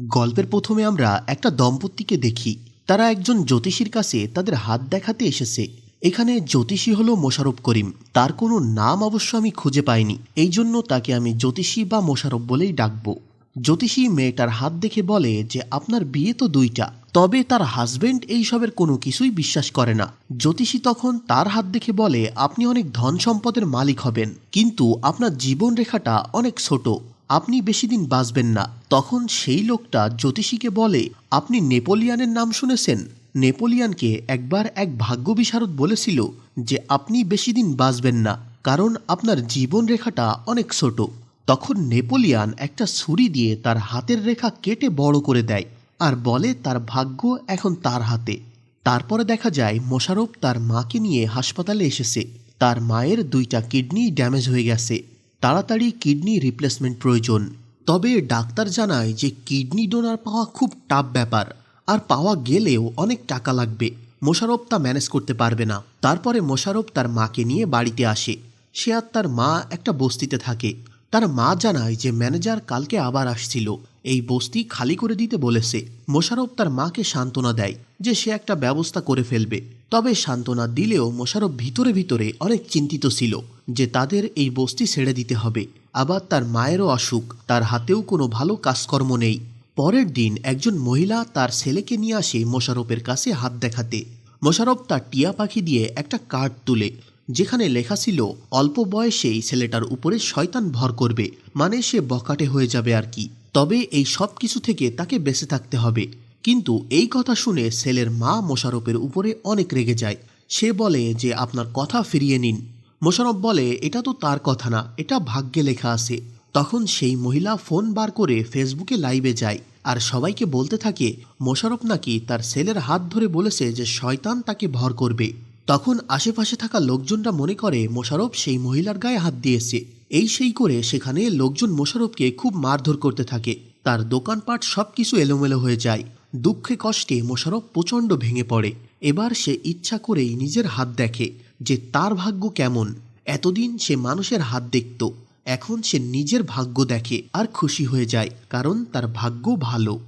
গল্পের প্রথমে আমরা একটা দম্পতিকে দেখি। তারা একজন জ্যোতিষীর কাছে তাদের হাত দেখাতে এসেছে। এখানে জ্যোতিষী হলো মোশারফ করিম। তার কোনো নাম অবশ্য আমি খুঁজে পাইনি। এই জন্য তাকে আমি জ্যোতিষী বা মোশারফ বলেই ডাকবো। জ্যোতিষী মেয়েটার হাত দেখে বলে যে, আপনার বিয়ে তো দুইটা। তবে তার হাজবেন্ড এইসবের কোনো কিছুই বিশ্বাস করে না। জ্যোতিষী তখন তার হাত দেখে বলে, আপনি অনেক ধন সম্পদের মালিক হবেন। কিন্তু আপনার জীবন রেখাটা অনেক ছোট। আপনি বেশি দিন বাঁচবেন না। তখন সেই লোকটা জ্যোতিষীকে বলে, আপনি নেপোলিয়ানের নাম শুনেছেন? নেপোলিয়ানকে একবার এক ভাগ্য বিশারদ বলেছিল যে, আপনি বেশি দিন বাঁচবেন না, কারণ আপনার জীবন রেখাটা অনেক ছোট। তখন নেপোলিয়ান একটা ছুরি দিয়ে তার হাতের রেখা কেটে বড় করে দেয় আর বলে, তার ভাগ্য এখন তার হাতে। তারপরে দেখা যায়, মোশারফ তার মাকে নিয়ে হাসপাতালে এসেছে। তার মায়ের দুইটা কিডনি ড্যামেজ হয়ে গেছে। তাড়াতাড়ি কিডনি রিপ্লেসমেন্ট প্রয়োজন। তবে ডাক্তার জানায় যে কিডনি ডোনার পাওয়া খুব টাফ ব্যাপার। আর পাওয়া গেলেও অনেক টাকা লাগবে। মোশারফ তা ম্যানেজ করতে পারবে না। তারপরে মোশারফ তার মাকে নিয়ে বাড়িতে আসে। সে আর তার মা একটা বস্তিতে থাকে। তার মা জানায় যে ম্যানেজার কালকে আবার আসছিল। এই বস্তি খালি করে দিতে বলেছে। মোশারফ তার মাকে সান্ত্বনা দেয়। যে সে একটা ব্যবস্থা করে ফেলবে। তবে সান্ত্বনা দিলেও মোশারফ ভিতরে ভিতরে অনেক চিন্তিত ছিল যে তাদের এই বস্তি ছেড়ে দিতে হবে। আবার তার মায়েরও অসুখ, তার হাতেও কোনো ভালো কাজকর্ম নেই। পরের দিন একজন মহিলা তার ছেলেকে নিয়ে আসে মোশারফের কাছে হাত দেখাতে। মোশারফ তার টিয়া পাখি দিয়ে একটা কার্ড তুলে, যেখানে লেখা ছিল, অল্প বয়সেই ছেলেটার উপরে শয়তান ভর করবে। মানে সে বকাটে হয়ে যাবে আর কি। তবে এই সব কিছু থেকে তাকে বেঁচে থাকতে হবে। কিন্তু এই কথা শুনে সেলের মা মোশারফের উপরে অনেক রেগে যায়। সে বলে যে, আপনার কথা ফিরিয়ে নিন। মোশারফ বলে, এটা তো তার কথা না, এটা ভাগ্যে লেখা আছে। তখন সেই মহিলা ফোন বার করে ফেসবুকে লাইভে যায় আর সবাইকে বলতে থাকে, মোশারফ নাকি তার ছেলের হাত ধরে বলেছে যে, শয়তান তাকে ভর করবে। তখন আশেপাশে থাকা লোকজনরা মনে করে, মোশারফ সেই মহিলার গায়ে হাত দিয়েছে। এই সেই করে সেখানে লোকজন মোশারফকে খুব মারধর করতে থাকে। তার দোকানপাট সব কিছু এলোমেলো হয়ে যায়। দুঃখে কষ্টে মোশারফ প্রচণ্ড ভেঙে পড়ে। এবার সে ইচ্ছা করেই নিজের হাত দেখে যে তার ভাগ্য কেমন। এতদিন সে মানুষের হাত দেখত। এখন সে নিজের ভাগ্য দেখে আর খুশি হয়ে যায়, কারণ তার ভাগ্য ভালো।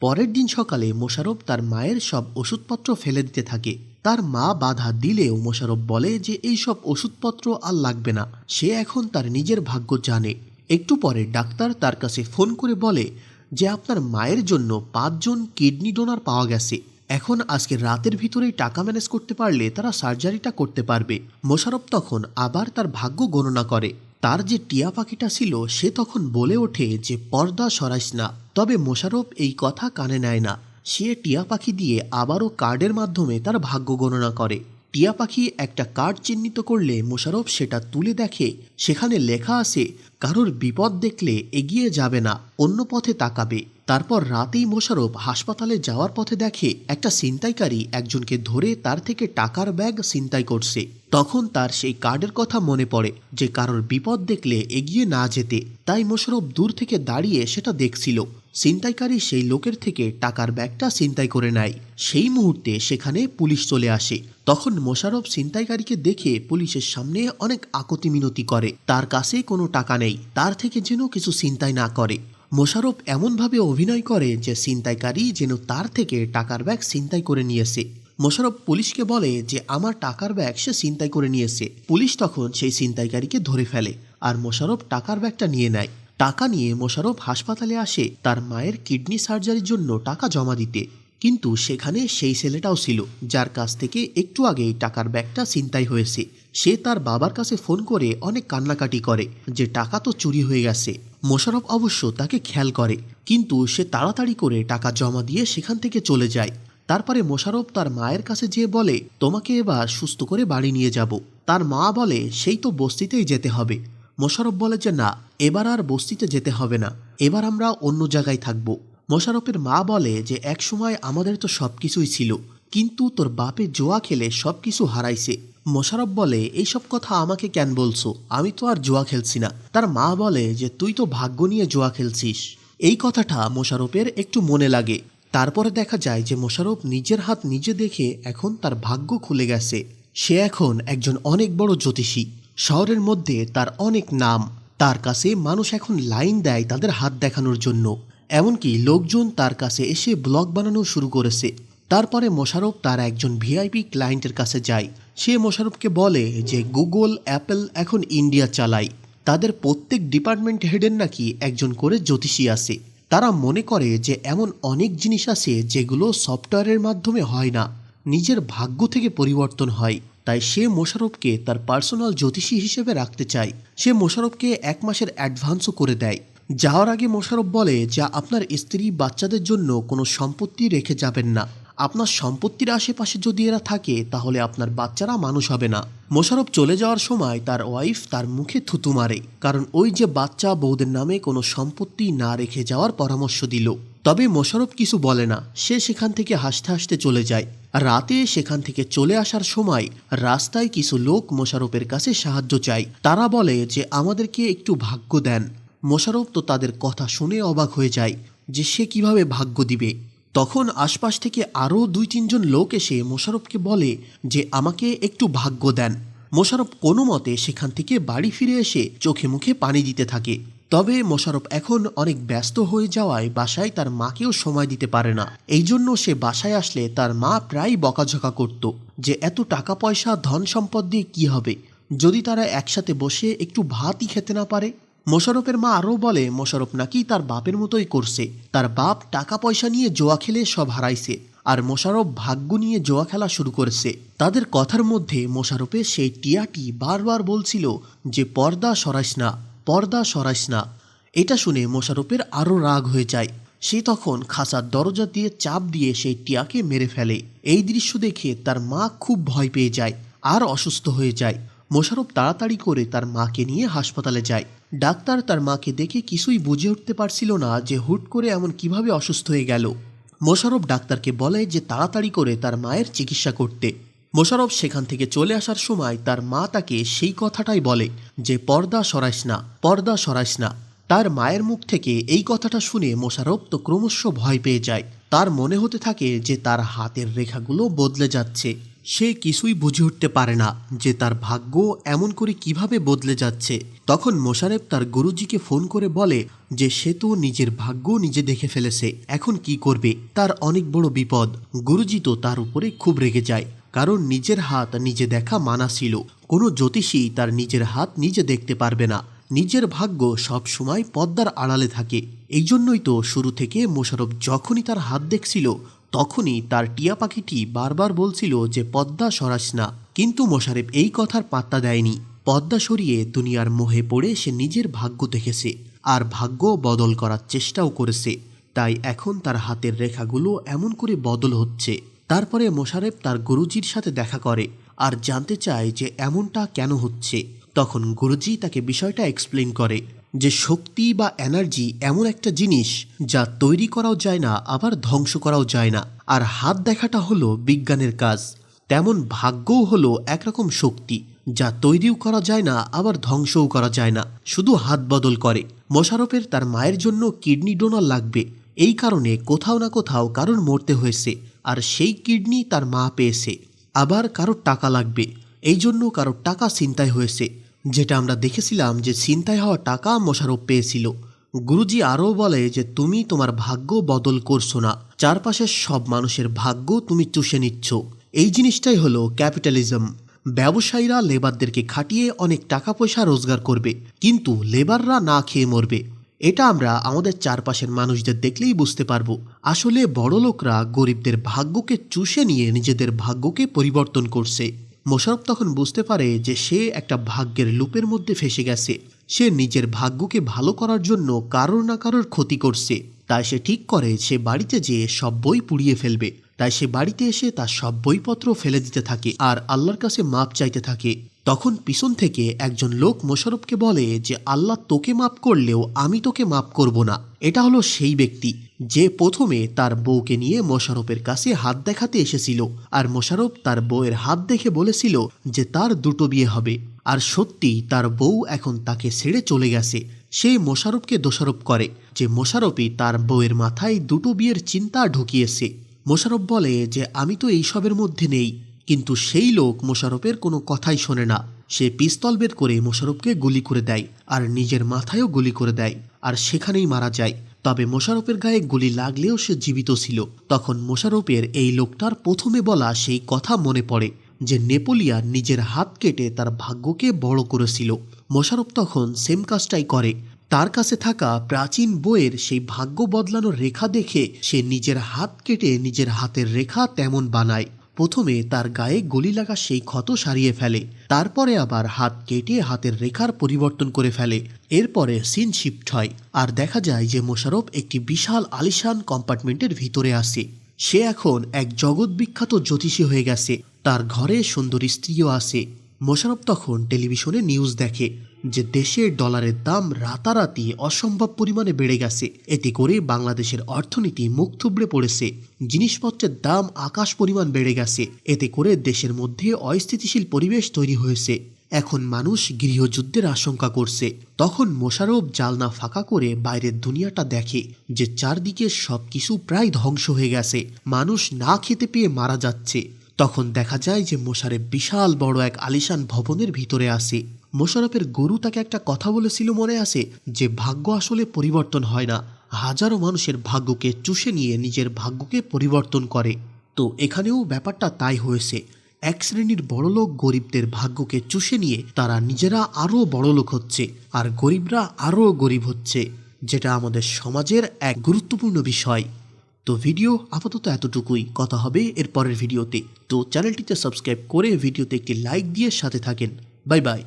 পরের দিন সকালে মোশারফ তার মায়ের সব ওষুধপত্র ফেলে দিতে থাকে। তার মা বাধা দিলেও মোশারফ বলে যে এই সব ওষুধপত্র আর লাগবে না। সে এখন তার নিজের ভাগ্য জানে। একটু পরে ডাক্তার তার কাছে ফোন করে বলে যে আপনার মায়ের জন্য পাঁচজন কিডনি ডোনার পাওয়া গেছে। এখন আজকে রাতের ভিতরেই টাকা ম্যানেজ করতে পারলে তারা সার্জারিটা করতে পারবে। মোশারফ তখন আবার তার ভাগ্য গণনা করে। তার যে টিয়া পাখিটা ছিল, সে তখন বলে ওঠে যে পর্দা সরাইস না। তবে মোশারফ এই কথা কানে নেয় না। সে টিয়া পাখি দিয়ে আবারও কার্ডের মাধ্যমে তার ভাগ্য গণনা করে। টিয়া পাখি একটা কার্ড চিহ্নিত করলে মোশারফ সেটা তুলে দেখে। সেখানে লেখা আছে, কারোর বিপদ দেখলে এগিয়ে যাবে না, অন্য পথে তাকাবে। তারপর রাতেই মোশারফ হাসপাতালে যাওয়ার পথে দেখে একটা ছিনতাইকারী একজনকে ধরে তার থেকে টাকার ব্যাগ ছিনতাই করছে। তখন তার সেই কার্ডের কথা মনে পড়ে যে, কারোর বিপদ দেখলে এগিয়ে না যেতে। তাই মোশারফ দূর থেকে দাঁড়িয়ে সেটা দেখছিল। ছিনতাইকারী সেই লোকের থেকে টাকার ব্যাগটা ছিনতাই করে নেয়। সেই মুহূর্তে সেখানে পুলিশ চলে আসে। তখন মোশারফ ছিনতাইকারীকে দেখে পুলিশের সামনে অনেক আকতি মিনতি করে। তার কাছে কোনো টাকা নেই। তার থেকে যেন কিছু ছিনতাই না করে। মোশারফ এমনভাবে অভিনয় করে যে ছিনতাইকারী যেন তার থেকে টাকার ব্যাগ ছিনতাই করে নিয়েছে। মোশারফ পুলিশকে বলে যে, আমার টাকার ব্যাগ সে ছিনতাই করে নিয়েছে। পুলিশ তখন সেই ছিনতাইকারীকে ধরে ফেলে। আর মোশারফ টাকার ব্যাগটা নিয়ে নেয়। টাকা নিয়ে মোশারফ হাসপাতালে আসে তার মায়ের কিডনি সার্জারির জন্য টাকা জমা দিতে। কিন্তু সেখানে সেই ছেলেটাও ছিল, যার কাছ থেকে একটু আগেই টাকার ব্যাগটা ছিনতাই হয়েছে। সে তার বাবার কাছে ফোন করে অনেক কান্নাকাটি করে যে টাকা তো চুরি হয়ে গেছে। মোশারফ অবশ্য তাকে খেয়াল করে, কিন্তু সে তাড়াতাড়ি করে টাকা জমা দিয়ে সেখান থেকে চলে যায়। তারপরে মোশারফ তার মায়ের কাছে যেয়ে বলে, তোমাকে এবার সুস্থ করে বাড়ি নিয়ে যাব। তার মা বলে, সেই তো বস্তিতেই যেতে হবে। মোশারফ বলে যে, না, এবার আর বস্তিতে যেতে হবে না। এবার আমরা অন্য জায়গায় থাকব। মোশারফের মা বলে যে একসময় আমাদের তো সব কিছুই ছিল, কিন্তু তোর বাপে জোয়া খেলে সব কিছু হারাইছে। মোশারফ বলে, এইসব কথা আমাকে কেন বলছো? আমি তো আর জোয়া খেলছি না। তার মা বলে যে, তুই তো ভাগ্য নিয়ে জোয়া খেলছিস। এই কথাটা মোশারফের একটু মনে লাগে। তারপরে দেখা যায় যে মোশারফ নিজের হাত নিজে দেখে এখন তার ভাগ্য খুলে গেছে। সে এখন একজন অনেক বড় জ্যোতিষী। শহরের মধ্যে তার অনেক নাম। তার কাছে মানুষ এখন লাইন দেয় তাদের হাত দেখানোর জন্য। এমনকি লোকজন তার কাছে এসে ব্লগ বানানো শুরু করেছে। তারপরে মোশারফ তার একজন ভিআইপি ক্লায়েন্টের কাছে যায়। সে মোশারফকে বলে যে, গুগল, অ্যাপেল এখন ইন্ডিয়া চালায়। তাদের প্রত্যেক ডিপার্টমেন্ট হেডের নাকি একজন করে জ্যোতিষী আছে। তারা মনে করে যে, এমন অনেক জিনিস আছে যেগুলো সফটওয়্যারের মাধ্যমে হয় না। নিজের ভাগ্য থেকে পরিবর্তন হয়। তাই সে মোশারফকে তার পার্সোনাল জ্যোতিষী হিসেবে রাখতে চায়। সে মোশারফকে এক মাসের অ্যাডভান্সও করে দেয়। যাওয়ার আগে মোশারফ বলে যা, আপনার স্ত্রী বাচ্চাদের জন্য কোনো সম্পত্তি রেখে যাবেন না। আপনার সম্পত্তির আশেপাশে যদি এরা থাকে, তাহলে আপনার বাচ্চারা মানুষ হবে না। মোশারফ চলে যাওয়ার সময় তার ওয়াইফ তার মুখে থুতু মারে, কারণ ওই যে বাচ্চা বৌদের নামে কোনো সম্পত্তি না রেখে যাওয়ার পরামর্শ দিল। তবে মোশারফ কিছু বলে না। সে সেখান থেকে হাসতে হাসতে চলে যায়। রাতে সেখান থেকে চলে আসার সময় রাস্তায় কিছু লোক মোশারফের কাছে সাহায্য চায়। তারা বলে যে, আমাদেরকে একটু ভাগ্য দেন। মোশারফ তো তাদের কথা শুনে অবাক হয়ে যায় যে, সে কীভাবে ভাগ্য দিবে? তখন আশপাশ থেকে আরও দুই তিনজন লোক এসে মোশারফকে বলে যে, আমাকে একটু ভাগ্য দেন। মোশারফ কোনো মতে সেখান থেকে বাড়ি ফিরে এসে চোখে মুখে পানি দিতে থাকে। তবে মোশারফ এখন অনেক ব্যস্ত হয়ে যাওয়ায় বাসায় তার মাকেও সময় দিতে পারে না। এই জন্য সে বাসায় আসলে তার মা প্রায় বকাঝকা করত যে, এত টাকা পয়সা, ধন সম্পদ দিয়ে কি হবে? যদি তারা একসাথে বসে একটু ভাতই খেতে না পারে? মোশারফের মা আরও বলে মোশারফ নাকি তার বাপের মতোই করছে। তার বাপ টাকা পয়সা নিয়ে জোয়া খেলে সব হারাইছে আর মোশারফ ভাগ্য নিয়ে জোয়া খেলা শুরু করেছে। তাদের কথার মধ্যে মোশারফের সেই টিয়াটি বারবার বলছিল যে, পর্দা সরাইস না। পর্দা সরাইস না। এটা শুনে মোশারফের আরও রাগ হয়ে যায়। সে তখন খাসার দরজা দিয়ে চাপ দিয়ে সেই টিয়াকে মেরে ফেলে। এই দৃশ্য দেখে তার মা খুব ভয় পেয়ে যায় আর অসুস্থ হয়ে যায়। মোশারফ তাড়াতাড়ি করে তার মাকে নিয়ে হাসপাতালে যায়। ডাক্তার তার মাকে দেখে কিছুই বুঝে উঠতে পারছিল না যে হুট করে এমন কীভাবে অসুস্থ হয়ে গেল। মোশারফ ডাক্তারকে বলে যে তাড়াতাড়ি করে তার মায়ের চিকিৎসা করতে। মোশারফ সেখান থেকে চলে আসার সময় তার মা তাকে সেই কথাটাই বলে যে, পর্দা সরাইস না, পর্দা সরাইস না। তার মায়ের মুখ থেকে এই কথাটা শুনে মোশারফ তো ক্রমশ ভয় পেয়ে যায়। তার মনে হতে থাকে যে, তার হাতের রেখাগুলো বদলে যাচ্ছে। সে কিছুই বুঝে উঠতে পারে না যে, তার ভাগ্য এমন করে কীভাবে বদলে যাচ্ছে। তখন মোশারেফ তার গুরুজিকে ফোন করে বলে যে, সে তো নিজের ভাগ্য নিজে দেখে ফেলেছে, এখন কি করবে? তার অনেক বড় বিপদ। গুরুজি তো তার উপরে খুব রেগে যায়। কারণ নিজের হাত নিজে দেখা মানা ছিল। কোনো জ্যোতিষী তার নিজের হাত নিজে দেখতে পারবে না। নিজের ভাগ্য সব সময় পদ্মার আড়ালে থাকে। এই জন্যই তো শুরু থেকে মোশারফ যখনই তার হাত দেখছিল, তখনই তার টিয়া পাখিটি বারবার বলছিল যে পদ্মা সরাস না। কিন্তু মোশারেফ এই কথার পাত্তা দেয়নি। পদ্মা সরিয়ে দুনিয়ার মোহে পড়ে সে নিজের ভাগ্য দেখেছে আর ভাগ্য বদল করার চেষ্টাও করেছে। তাই এখন তার হাতের রেখাগুলো এমন করে বদল হচ্ছে। তারপরে মোশারেফ তার গুরুজির সাথে দেখা করে আর জানতে চায় যে এমনটা কেন হচ্ছে। তখন গুরুজি তাকে বিষয়টা এক্সপ্লেন করে যে শক্তি বা এনার্জি এমন একটা জিনিস যা তৈরি করাও যায় না, আবার ধ্বংস করাও যায় না। আর হাত দেখাটা হলো বিজ্ঞানের কাজ। তেমন ভাগ্যও হলো একরকম শক্তি যা তৈরিও করা যায় না, আবার ধ্বংসও করা যায় না। শুধু হাত বদল করে। মোশারফের তার মায়ের জন্য কিডনি ডোনার লাগবে। এই কারণে কোথাও না কোথাও কারোর মরতে হয়েছে। আর সেই কিডনি তার মা পেয়েছে। আবার কারোর টাকা লাগবে। এই জন্য কারোর টাকা ছিনতাই হয়েছে। যেটা আমরা দেখেছিলাম যে ছিনতাই হওয়া টাকা মোশারফ পেয়েছিল। গুরুজি আরও বলে যে, তুমি তোমার ভাগ্য বদল করছ না। চারপাশের সব মানুষের ভাগ্য তুমি চুষে নিচ্ছ। এই জিনিসটাই হলো ক্যাপিটালিজম। ব্যবসায়ীরা লেবারদেরকে খাটিয়ে অনেক টাকা পয়সা রোজগার করবে। কিন্তু লেবাররা না খেয়ে মরবে। এটা আমরা আমাদের চারপাশের মানুষদের দেখলেই বুঝতে পারব। আসলে বড় লোকরা গরিবদের ভাগ্যকে চুষে নিয়ে নিজেদের ভাগ্যকে পরিবর্তন করছে। মোশারফ তখন বুঝতে পারে যে সে একটা ভাগ্যের লুপের মধ্যে ফেসে গেছে। সে নিজের ভাগ্যকে ভালো করার জন্য কারোর না কারোর ক্ষতি করছে। তাই সে ঠিক করে সে বাড়িতে যেয়ে সব বই পুড়িয়ে ফেলবে। তাই সে বাড়িতে এসে তার সব বইপত্র ফেলে দিতে থাকে আর আল্লাহর কাছে মাপ চাইতে থাকে। তখন পিছন থেকে একজন লোক মোশারফকে বলে যে, আল্লাহ তোকে মাপ করলেও আমি তোকে মাপ করব না। এটা হলো সেই ব্যক্তি যে প্রথমে তার বউকে নিয়ে মোশারফের কাছে হাত দেখাতে এসেছিল আর মোশারফ তার বউয়ের হাত দেখে বলেছিল যে, তার দুটো বিয়ে হবে। আর সত্যি তার বউ এখন তাকে ছেড়ে চলে গেছে। সে মোশারফকে দোষারোপ করে যে, মোশারফই তার বউয়ের মাথায় দুটো বিয়ের চিন্তা ঢুকিয়েছে। মোশারফ বলে যে, আমি তো এইসবের মধ্যে নেই। কিন্তু সেই লোক মোশারফের কোনো কথাই শোনে না। সে পিস্তল বের করে মোশারফকে গুলি করে দেয় আর নিজের মাথায়ও গুলি করে দেয় আর সেখানেই মারা যায়। তবে মোশারফের গায়ে গুলি লাগলেও সে জীবিত ছিল। তখন মোশারফের এই লোকটার প্রথমে বলা সেই কথা মনে পড়ে যে নেপোলিয়ান নিজের হাত কেটে তার ভাগ্যকে বড় করেছিল। মোশারফ তখন সেম কাজটাই করে। তার কাছে থাকা প্রাচীন বইয়ের সেই ভাগ্য বদলানোর রেখা দেখে সে নিজের হাত কেটে নিজের হাতের রেখা তেমন বানায়। প্রথমে তার গায়ে গলি লাগা সেই ক্ষত সারিয়ে ফেলে, তারপরে আবার হাত কেটে হাতের রেখার পরিবর্তন করে ফেলে, এরপরে সিন শিফট হয়। আর দেখা যায় যে মোশারফ একটি বিশাল আলিশান কম্পার্টমেন্টের ভিতরে আসে সে এখন এক জগৎ বিখ্যাত জ্যোতিষী হয়ে গেছে। তার ঘরে সুন্দরী স্ত্রীও আসে মোশারফ তখন টেলিভিশনে নিউজ দেখে। যে দেশের ডলারের দাম রাতারাতি অসম্ভব পরিমাণে বেড়ে গেছে। এতে করে বাংলাদেশের অর্থনীতি মুখ থুবড়ে পড়েছে। জিনিসপত্রের দাম আকাশ পরিমাণ বেড়ে গেছে। এতে করে দেশের মধ্যে অস্থিতিশীল পরিবেশ তৈরি হয়েছে। এখন মানুষ গৃহযুদ্ধের আশঙ্কা করছে। তখন মোশারফ জালনা ফাঁকা করে বাইরের দুনিয়াটা দেখে যে চারদিকে সব কিছু প্রায় ধ্বংস হয়ে গেছে। মানুষ না খেতে পেয়ে মারা যাচ্ছে। তখন দেখা যায় যে মোশারেফ বিশাল বড় এক আলিশান ভবনের ভিতরে আসে মোশারফের গরু তাকে একটা কথা বলেছিল মনে আছে যে ভাগ্য আসলে পরিবর্তন হয় না। হাজারো মানুষের ভাগ্যকে চুষে নিয়ে নিজের ভাগ্যকে পরিবর্তন করে। তো এখানেও ব্যাপারটা তাই হয়েছে। এক শ্রেণির বড়লোক গরিবদের ভাগ্যকে চুষে নিয়ে তারা নিজেরা আরও বড়লোক হচ্ছে আর গরিবরা আরও গরিব হচ্ছে, যেটা আমাদের সমাজের এক গুরুত্বপূর্ণ বিষয়। তো ভিডিও আপাতত এতটুকুই। কথা হবে এর পরের ভিডিওতে। তো চ্যানেলটিতে সাবস্ক্রাইব করে ভিডিওতে একটি লাইক দিয়ে সাথে থাকেন। Bye bye.